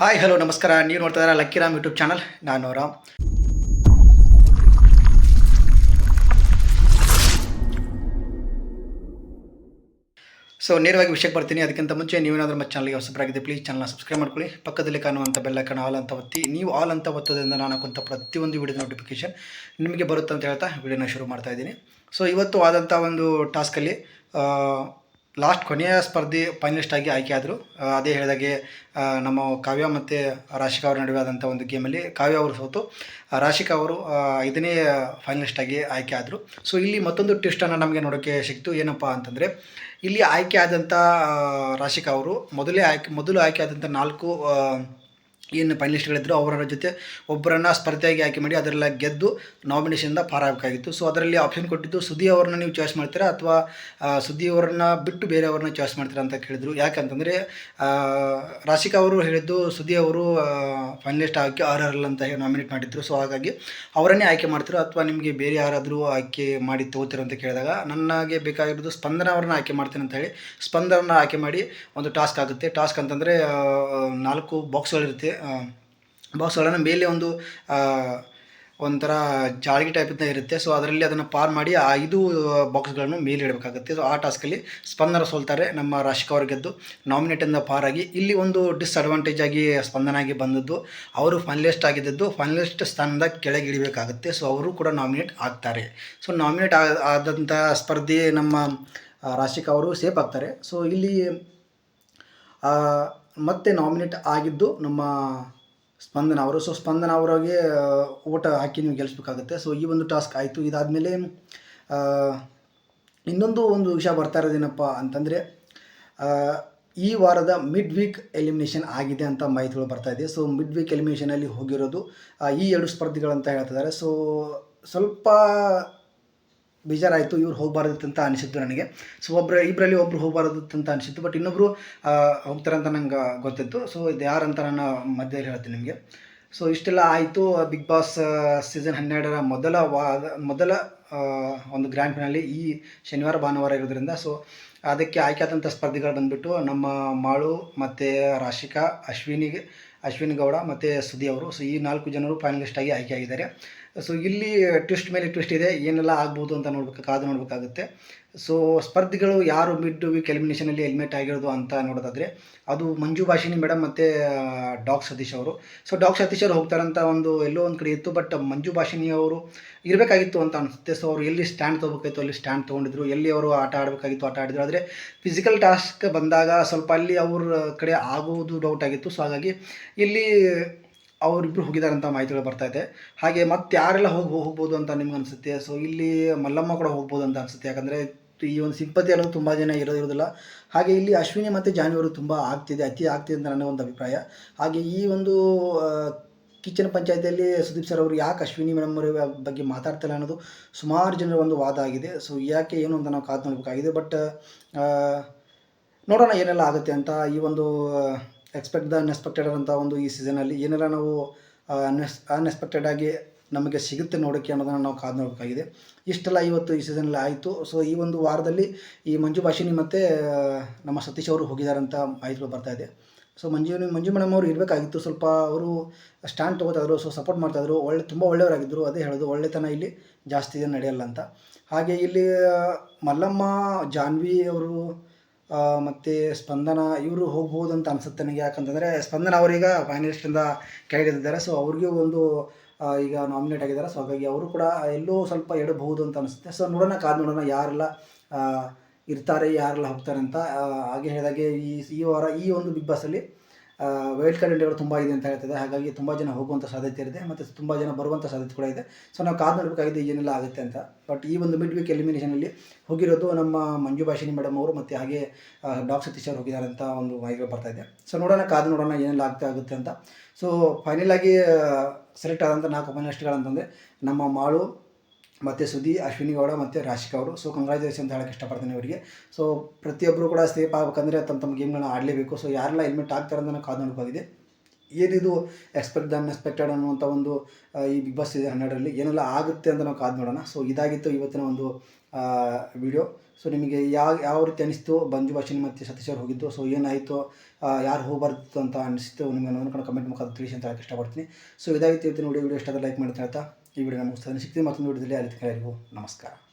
Hi hello ನಮಸ್ಕಾರ. ನೀವು ನೋಡ್ತಾ ಇದ್ದೀರಾ ಲಕ್ಕಿ ರಾಮ್ ಯೂಟ್ಯೂಬ್ ಚಾನಲ್ ನಾನು ರಾಮ್. ಸೊ ನೇರವಾಗಿ ವಿಷಯಕ್ಕೆ ಬರ್ತೀನಿ. ಅದಕ್ಕಿಂತ ಮುಂಚೆ ನೀವೇನಾದರೂ ನಮ್ಮ ಚಾನಲ್ಗೆ ಹೊಸಬರಾಗಿದೆ ಪ್ಲೀಸ್ ಚಾನಲ್ನ ಸಬ್ಸ್ಕ್ರೈಬ್ ಮಾಡ್ಕೊಳ್ಳಿ. ಪಕ್ಕದಲ್ಲಿ ಕಾಣುವಂಥ ಬೆಲ್ಲೈಕನ್ ಆಲ್ ಅಂತ ಒತ್ತಿ. ನೀವು ಆಲ್ ಅಂತ ಒತ್ತೋದ್ರಿಂದ ನಾನು ಹಾಕುವಂಥ ಪ್ರತಿಯೊಂದು ವಿಡಿಯೋ ನೋಟಿಫಿಕೇಶನ್ ನಿಮಗೆ ಬರುತ್ತೆ ಅಂತ ಹೇಳ್ತಾ ವಿಡಿಯೋನ ಶುರು ಮಾಡ್ತಾ ಇದ್ದೀನಿ. ಸೊ ಇವತ್ತು ಆದಂಥ ಒಂದು ಟಾಸ್ಕಲ್ಲಿ ಲಾಸ್ಟ್ ಕೊನೆಯ ಸ್ಪರ್ಧಿ ಫೈನಲಿಸ್ಟ್ ಆಗಿ ಆಯ್ಕೆ ಆದರು. ಅದೇ ಹೇಳಿದಾಗೆ ನಮ್ಮ ಕಾವ್ಯ ಮತ್ತು ರಾಶಿಕಾ ಅವರ ನಡುವೆ ಆದಂಥ ಒಂದು ಗೇಮಲ್ಲಿ ಕಾವ್ಯ ಅವರು ಸೋತು. ರಾಶಿಕಾ ಅವರು ಐದನೇ ಫೈನಲಿಸ್ಟ್ ಆಗಿ ಆಯ್ಕೆ ಆದರು. ಸೊ ಇಲ್ಲಿ ಮತ್ತೊಂದು ಟೆಸ್ಟನ್ನು ನಮಗೆ ನೋಡೋಕ್ಕೆ ಸಿಕ್ತು ಏನಪ್ಪ ಅಂತಂದರೆ, ಇಲ್ಲಿ ಆಯ್ಕೆ ಆದಂಥ ರಾಶಿಕಾ ಅವರು ಮೊದಲೇ ಆಯ್ಕೆ, ಮೊದಲು ಆಯ್ಕೆ ಆದಂಥ ನಾಲ್ಕು ಏನು ಫೈನಲಿಸ್ಟ್ಗಳಿದ್ದರು ಅವರ ಜೊತೆ ಒಬ್ಬರನ್ನು ಸ್ಪರ್ಧೆಯಾಗಿ ಆಯ್ಕೆ ಮಾಡಿ ಅದರೆಲ್ಲ ಗೆದ್ದು ನಾಮಿನೇಷನಿಂದ ಪಾರಾಗಬೇಕಾಗಿತ್ತು ಸೊ ಅದರಲ್ಲಿ ಆಪ್ಷನ್ ಕೊಟ್ಟಿದ್ದು ಸುದ್ದಿ ಅವ್ರನ್ನ ನೀವು ಚಾಯ್ಸ್ ಮಾಡ್ತೀರಾ ಅಥವಾ ಸುದ್ದಿ ಅವರನ್ನ ಬಿಟ್ಟು ಬೇರೆಯವ್ರನ್ನ ಚಾಯ್ಸ್ ಮಾಡ್ತೀರಾ ಅಂತ ಕೇಳಿದರು. ಯಾಕಂತಂದರೆ ರಾಶಿಕಾ ಅವರು ಹೇಳಿದ್ದು ಸುದ್ದಿ ಅವರು ಫೈನಲಿಸ್ಟ್ ಆಗಿ ಅರ್ಹರಲ್ಲ ಅಂತ ಹೇಳಿ ನಾಮಿನೇಟ್ ಮಾಡಿದ್ರು. ಸೊ ಹಾಗಾಗಿ ಅವರನ್ನೇ ಆಯ್ಕೆ ಮಾಡ್ತಿರೋ ಅಥವಾ ನಿಮಗೆ ಬೇರೆ ಯಾರಾದರೂ ಆಯ್ಕೆ ಮಾಡಿ ತಗೋತಿರೋ ಅಂತ ಕೇಳಿದಾಗ ನನಗೆ ಬೇಕಾಗಿರೋದು ಸ್ಪಂದನ ಅವ್ರನ್ನ ಆಯ್ಕೆ ಮಾಡ್ತೀನಿ ಅಂತ ಹೇಳಿ ಸ್ಪಂದನ ಆಯ್ಕೆ ಮಾಡಿ ಒಂದು ಟಾಸ್ಕ್ ಆಗುತ್ತೆ. ಟಾಸ್ಕ್ ಅಂತಂದರೆ ನಾಲ್ಕು ಬಾಕ್ಸ್ಗಳಿರುತ್ತೆ ಬಾಕ್ಸ್ಗಳನ್ನು ಮೇಲೆ ಒಂದು ಒಂಥರ ಜಾಳಿಗೆ ಟೈಪಿಂದ ಇರುತ್ತೆ. ಸೊ ಅದರಲ್ಲಿ ಅದನ್ನು ಪಾರ್ ಮಾಡಿ ಆ ಐದು ಬಾಕ್ಸ್ಗಳನ್ನು ಮೇಲೆ ಇಡಬೇಕಾಗುತ್ತೆ. ಸೊ ಆ ಟಾಸ್ಕಲ್ಲಿ ಸ್ಪಂದನ ಸೋಲ್ತಾರೆ ನಮ್ಮ ರಾಶಿಕ ಅವರು ಗೆದ್ದು ನಾಮಿನೇಟಿಂದ ಪಾರಾಗಿ ಇಲ್ಲಿ ಒಂದು ಡಿಸ್ಅಡ್ವಾಂಟೇಜ್ ಆಗಿ ಸ್ಪಂದನಾಗಿ ಬಂದದ್ದು. ಅವರು ಫೈನಲಿಸ್ಟ್ ಆಗಿದ್ದದ್ದು ಫೈನಲಿಸ್ಟ್ ಸ್ಥಾನದ ಕೆಳಗೆ ಇಡಬೇಕಾಗುತ್ತೆ. ಸೊ ಅವರು ಕೂಡ ನಾಮಿನೇಟ್ ಆಗ್ತಾರೆ. ಸೊ ನಾಮಿನೇಟ್ ಆದಂಥ ಸ್ಪರ್ಧಿ ನಮ್ಮ ರಾಶಿಕ ಅವರು ಸೇಫ್ ಆಗ್ತಾರೆ. ಸೊ ಇಲ್ಲಿ ಮತ್ತೆ ನಾಮಿನೇಟ್ ಆಗಿದ್ದು ನಮ್ಮ ಸ್ಪಂದನ ಅವರು. ಸೊ ಸ್ಪಂದನ ಅವರಿಗೆ ಓಟ ಹಾಕಿ ನೀವು ಗೆಲ್ಲಿಸ್ಬೇಕಾಗುತ್ತೆ ಸೊ ಈ ಒಂದು ಟಾಸ್ಕ್ ಆಯಿತು. ಇದಾದಮೇಲೆ ಇನ್ನೊಂದು ಒಂದು ವಿಷಯ ಬರ್ತಾ ಇರೋದೇನಪ್ಪ ಅಂತಂದರೆ ಈ ವಾರದ ಮಿಡ್ ವೀಕ್ ಎಲಿಮಿನೇಷನ್ ಆಗಿದೆ ಅಂತ ಮಾಹಿತಿಗಳು ಬರ್ತಾ ಇದೆ. ಸೊ ಮಿಡ್ ವೀಕ್ ಎಲಿಮಿನೇಷನಲ್ಲಿ ಹೋಗಿರೋದು ಈ ಎರಡು ಸ್ಪರ್ಧಿಗಳಂತ ಹೇಳ್ತಿದ್ದಾರೆ. ಸೊ ಸ್ವಲ್ಪ ಬೇಜಾರಾಯಿತು, ಇವ್ರು ಹೋಗಬಾರ್ದು ಅಂತ ಅನಿಸಿತ್ತು ನನಗೆ. ಸೊ ಒಬ್ಬರು ಇಬ್ಬರಲ್ಲಿ ಒಬ್ಬರು ಹೋಗಬಾರ್ದು ಅಂತ ಅನಿಸಿತ್ತು ಬಟ್ ಇನ್ನೊಬ್ಬರು ಹೋಗ್ತಾರೆ ಅಂತ ನಂಗೆ ಗೊತ್ತಿತ್ತು. ಸೊ ಇದು ಯಾರಂತ ನಾನು ಮಧ್ಯದಲ್ಲಿ ಹೇಳ್ತೀನಿ ನಿಮಗೆ. ಸೊ ಇಷ್ಟೆಲ್ಲ ಆಯಿತು. ಬಿಗ್ ಬಾಸ್ ಸೀಸನ್ ಹನ್ನೆರಡರ ಮೊದಲ ವಾದ ಮೊದಲ ಒಂದು ಗ್ರ್ಯಾಂಡ್ ಫಿನಲ್ಲಿ ಈ ಶನಿವಾರ, ಭಾನುವಾರ ಇರೋದ್ರಿಂದ. ಸೊ ಅದಕ್ಕೆ ಆಯ್ಕೆ ಆದಂಥ ಸ್ಪರ್ಧಿಗಳು ಬಂದುಬಿಟ್ಟು ನಮ್ಮ ಮಾಳು ಮತ್ತು ರಾಶಿಕಾ, ಅಶ್ವಿನಿಗೆ ಅಶ್ವಿನಿ ಗೌಡ ಮತ್ತು ಸುದಿ ಅವರು. ಸೊ ಈ ನಾಲ್ಕು ಜನರು ಫೈನಲಿಸ್ಟ್ ಆಗಿ ಆಯ್ಕೆ ಆಗಿದ್ದಾರೆ. ಸೊ ಇಲ್ಲಿ ಟ್ವಿಸ್ಟ್ ಮೇಲೆ ಟ್ವಿಸ್ಟ್ ಇದೆ. ಏನೆಲ್ಲ ಆಗ್ಬೋದು ಅಂತ ನೋಡ್ಬೇಕು, ಕಾದು ನೋಡಬೇಕಾಗುತ್ತೆ. ಸೊ ಸ್ಪರ್ಧಿಗಳು ಯಾರು ಮಿಡ್ ವೀಕ್ ಎಲಿಮಿನೇಷನಲ್ಲಿ ಹೆಲ್ಮೆಟ್ ಆಗಿರೋದು ಅಂತ ನೋಡೋದಾದರೆ, ಅದು ಮಂಜು ಭಾಷಿನಿ ಮೇಡಮ್ ಮತ್ತು ಡಾಕ್ ಸತೀಶ್ ಅವರು. ಸೊ ಡಾಕ್ ಸತೀಶ್ ಅವರು ಹೋಗ್ತಾರಂತ ಒಂದು ಎಲ್ಲೋ ಒಂದು ಕಡೆ ಇತ್ತು ಬಟ್ ಮಂಜು ಭಾಷಿನಿ ಅವರು ಇರಬೇಕಾಗಿತ್ತು ಅಂತ ಅನಿಸುತ್ತೆ. ಸೊ ಅವರು ಎಲ್ಲಿ ಸ್ಟ್ಯಾಂಡ್ ತೊಗೋಬೇಕಾಯಿತು, ಅಲ್ಲಿ ಸ್ಟ್ಯಾಂಡ್ ತೊಗೊಂಡಿದ್ರು. ಎಲ್ಲಿ ಅವರು ಆಟ ಆಡಬೇಕಾಗಿತ್ತು, ಆಟ ಆಡಿದ್ರು. ಆದರೆ ಫಿಸಿಕಲ್ ಟಾಸ್ಕ್ ಬಂದಾಗ ಸ್ವಲ್ಪ ಅಲ್ಲಿ ಅವ್ರ ಕಡೆ ಆಗುವುದು ಡೌಟ್ ಆಗಿತ್ತು. ಸೊ ಹಾಗಾಗಿ ಇಲ್ಲಿ ಅವರಿಬ್ಬರು ಹೋಗಿದ್ದಾರೆ ಅಂತ ಮಾಹಿತಿಗಳು ಬರ್ತಾ ಇದೆ. ಹಾಗೆ ಮತ್ತೆ ಯಾರೆಲ್ಲ ಹೋಗಿ, ಹೋಗ್ಬೋದು ಅಂತ ನಿಮ್ಗೆ ಅನಿಸುತ್ತೆ? ಸೊ ಇಲ್ಲಿ ಮಲ್ಲಮ್ಮ ಕೂಡ ಹೋಗ್ಬೋದು ಅಂತ ಅನಿಸುತ್ತೆ. ಯಾಕಂದರೆ ಈ ಒಂದು ಸಿಂಪತಿ ಅನ್ನೋದು ತುಂಬ ಜನ ಇರೋದಿರೋದಿಲ್ಲ. ಹಾಗೆ ಇಲ್ಲಿ ಅಶ್ವಿನಿ ಮತ್ತು ಜಾನ್ವಿಯವರು ತುಂಬ ಆಗ್ತಿದೆ, ಅತಿ ಆಗ್ತಿದೆ ಅಂತ ನನ್ನ ಒಂದು ಅಭಿಪ್ರಾಯ. ಹಾಗೆ ಈ ಒಂದು ಕಿಚನ್ ಪಂಚಾಯತಿಯಲ್ಲಿ ಸುದೀಪ್ ಸರ್ ಅವರು ಯಾಕೆ ಅಶ್ವಿನಿ ಮೇಡಮ್ ಅವರ ಬಗ್ಗೆ ಮಾತಾಡ್ತಾರೆ ಅನ್ನೋದು ಸುಮಾರು ಜನರ ಒಂದು ವಾದ ಆಗಿದೆ. ಸೊ ಯಾಕೆ ಏನು ಅಂತ ನಾವು ಕಾದು ನೋಡಬೇಕಾಗಿದೆ. ಬಟ್ ನೋಡೋಣ ಏನೆಲ್ಲ ಆಗುತ್ತೆ ಅಂತ ಈ ಒಂದು ಎಕ್ಸ್ಪೆಕ್ಟ್ ದ ಅನ್ಎಕ್ಸ್ಪೆಕ್ಟೆಡ್ ಅಂತ ಒಂದು ಈ ಸೀಸನಲ್ಲಿ ಏನೆಲ್ಲ ನಾವು ಅನ್ಎಸ್ ಅನ್ಎಕ್ಸ್ಪೆಕ್ಟೆಡ್ ಆಗಿ ನಮಗೆ ಸಿಗುತ್ತೆ ನೋಡೋಕ್ಕೆ ಅನ್ನೋದನ್ನು ನಾವು ಕಾದು ನೋಡಬೇಕಾಗಿದೆ. ಇಷ್ಟೆಲ್ಲ ಇವತ್ತು ಈ ಸೀಸನಲ್ಲಿ ಆಯಿತು. ಸೊ ಈ ಒಂದು ವಾರದಲ್ಲಿ ಈ ಮಂಜು ಭಾಷಿನಿ ಮತ್ತು ನಮ್ಮ ಸತೀಶ್ ಅವರು ಹೋಗಿದ್ದಾರೆ ಅಂತ ಮಾಹಿತಿಗಳು ಬರ್ತಾ ಇದೆ. ಸೊ ಮಂಜು ಮಂಜು ಮೇಡಮ್ ಅವರು ಇರಬೇಕಾಗಿತ್ತು. ಸ್ವಲ್ಪ ಅವರು ಸ್ಟ್ಯಾಂಡ್ ತೊಗೋತಾಯಿದ್ರು ಸೊ ಸಪೋರ್ಟ್ ಮಾಡ್ತಾಯಿದ್ರು. ಒಳ್ಳೆ, ತುಂಬ ಒಳ್ಳೆಯವರಾಗಿದ್ದರು ಅದೇ ಹೇಳೋದು, ಒಳ್ಳೆತನ ಇಲ್ಲಿ ಜಾಸ್ತಿ ಇದೆ ನಡೆಯಲ್ಲ ಅಂತ. ಹಾಗೆ ಇಲ್ಲಿ ಮಲ್ಲಮ್ಮ, ಜಾನ್ವಿ ಅವರು ಮತ್ತು ಸ್ಪಂದನ ಇವರು ಹೋಗ್ಬೋದು ಅಂತ ಅನ್ಸುತ್ತೆ ನನಗೆ. ಯಾಕಂತಂದರೆ ಸ್ಪಂದನ ಅವರೀಗ ಫೈನಲಿಸ್ಟಿಂದ ಕೆಳಗಿದ್ದಾರೆ ಸೊ ಅವ್ರಿಗೂ ಒಂದು ಈಗ ನಾಮಿನೇಟ್ ಆಗಿದ್ದಾರೆ. ಸೊ ಹಾಗಾಗಿ ಅವರು ಕೂಡ ಎಲ್ಲೋ ಸ್ವಲ್ಪ ಎಡಬಹುದು ಅಂತ ಅನಿಸುತ್ತೆ. ಸೊ ನೋಡೋಣ, ಕಾದು ನೋಡೋಣ, ಯಾರೆಲ್ಲ ಇರ್ತಾರೆ, ಯಾರೆಲ್ಲ ಹೋಗ್ತಾರೆ ಅಂತ ಹಾಗೆ ಹೇಳಿದಾಗೆ ಈ ಈ ವಾರ ಈ ಒಂದು ಬಿಗ್ ಬಾಸಲ್ಲಿ ವೈಲ್ಡ್ ಕಾರ್ಡ್ ತುಂಬ ಇದೆ ಅಂತ ಹೇಳ್ತದೆ. ಹಾಗಾಗಿ ತುಂಬ ಜನ ಹೋಗುವಂಥ ಸಾಧ್ಯತೆ ಇದೆ ಮತ್ತು ತುಂಬ ಜನ ಬರುವಂಥ ಸಾಧ್ಯತೆ ಕೂಡ ಇದೆ. ಸೊ ನಾವು ಕಾದು ನೋಡಬೇಕಾಗಿದೆ ಏನೆಲ್ಲ ಆಗುತ್ತೆ ಅಂತ. ಬಟ್ ಈ ಒಂದು ಮಿಡ್ ವೀಕ್ ಎಲಿಮಿನೇಷನಲ್ಲಿ ಹೋಗಿರೋದು ನಮ್ಮ ಮಂಜು ಭಾಷಿನಿ ಮೇಡಮ್ ಅವರು ಮತ್ತು ಹಾಗೆ ಡಾಕ್ ಸತೀಶ್ ಅವರು ಹೋಗಿದ್ದಾರೆ ಅಂತ ಒಂದು ಮಾಹಿತಿ ಬರ್ತಾ ಇದೆ. ಸೊ ನೋಡೋಣ, ಕಾದು ನೋಡೋಣ ಏನೆಲ್ಲ ಆಗ್ತಾ ಆಗುತ್ತೆ ಅಂತ. ಸೊ ಫೈನಲ್ ಆಗಿ ಸೆಲೆಕ್ಟ್ ಆದಂಥ ನಾಲ್ಕು ಫೈನಲಿಸ್ಟ್ಗಳಂತಂದರೆ ನಮ್ಮ ಮಾಳು ಮತ್ತು ಸುದಿ ಅಶ್ವಿನಿ ಗೌಡ ಮತ್ತು ರಾಶಿಕ ಅವರು. ಸೊ ಕಂಗ್ರಾಜುಲೇಷನ್ ಅಂತ ಹೇಳಕ್ಕೆ ಇಷ್ಟಪಡ್ತೀನಿ ಅವರಿಗೆ. ಸೊ ಪ್ರತಿಯೊಬ್ಬರು ಕೂಡ ಸೇಫ್ ಆಗಬೇಕಂದ್ರೆ ತಮ್ಮ ತಮ್ಮ ಗೇಮ್ಗಳನ್ನ ಆಡಲೇಬೇಕು. ಸೊ ಯಾರೆಲ್ಲ ಹೆಲ್ಮೆಟ್ ಹಾಕ್ತಾರೆ ಅಂತ ಕಾದು ನೋಡಬೇಕಾಗಿದೆ ಏನಿದು ಎಕ್ಸ್ಪೆಕ್ಟ್ ಅನ್ಎಕ್ಸ್ಪೆಕ್ಟೆಡ್ ಅನ್ನುವಂಥ ಒಂದು ಈ ಬಿಗ್ ಬಾಸ್ ಇದೆ ಹನ್ನೆರಡರಲ್ಲಿ ಏನೆಲ್ಲ ಆಗುತ್ತೆ ಅಂತ ನಾವು ಕಾದು ನೋಡೋಣ. ಸೊ ಇದಾಗಿತ್ತು ಇವತ್ತಿನ ಒಂದು ವಿಡಿಯೋ ಸೊ ನಿಮಗೆ ಯಾವ ಯಾವ ರೀತಿ ಅನಿಸ್ತು? ಬಂಜು ಭಾಷಿನಿ ಮತ್ತು ಸತೀಶ್ ಅವ್ರು ಹೋಗಿದ್ದು. ಸೊ ಏನಾಯಿತು? ಯಾರು ಹೋಗ್ಬಾರ್ದು ಅಂತ ಅನಿಸ್ತು? ನಿಮಗೆ ನೋಡ್ಕೊಂಡು ಕಮೆಂಟ್ ಮುಖಾಂತರ ತಿಳಿಸಿ ಅಂತ ಹೇಳಕ್ಕೆ ಇಷ್ಟಪಡ್ತೀನಿ. ಸೊ ಇದಾಗಿತ್ತು ಇವತ್ತಿನ ವಿಡಿಯೋ ವಿಡಿಯೋ ಇಷ್ಟ ಲೈಕ್ ಮಾಡ್ತಾ ಹೇಳ್ತಾ വീഡിയോ നമുക്ക് ശക്തി മാത്രം വീട്ടിൽ ആയിരിക്കും നമസ്കാരം.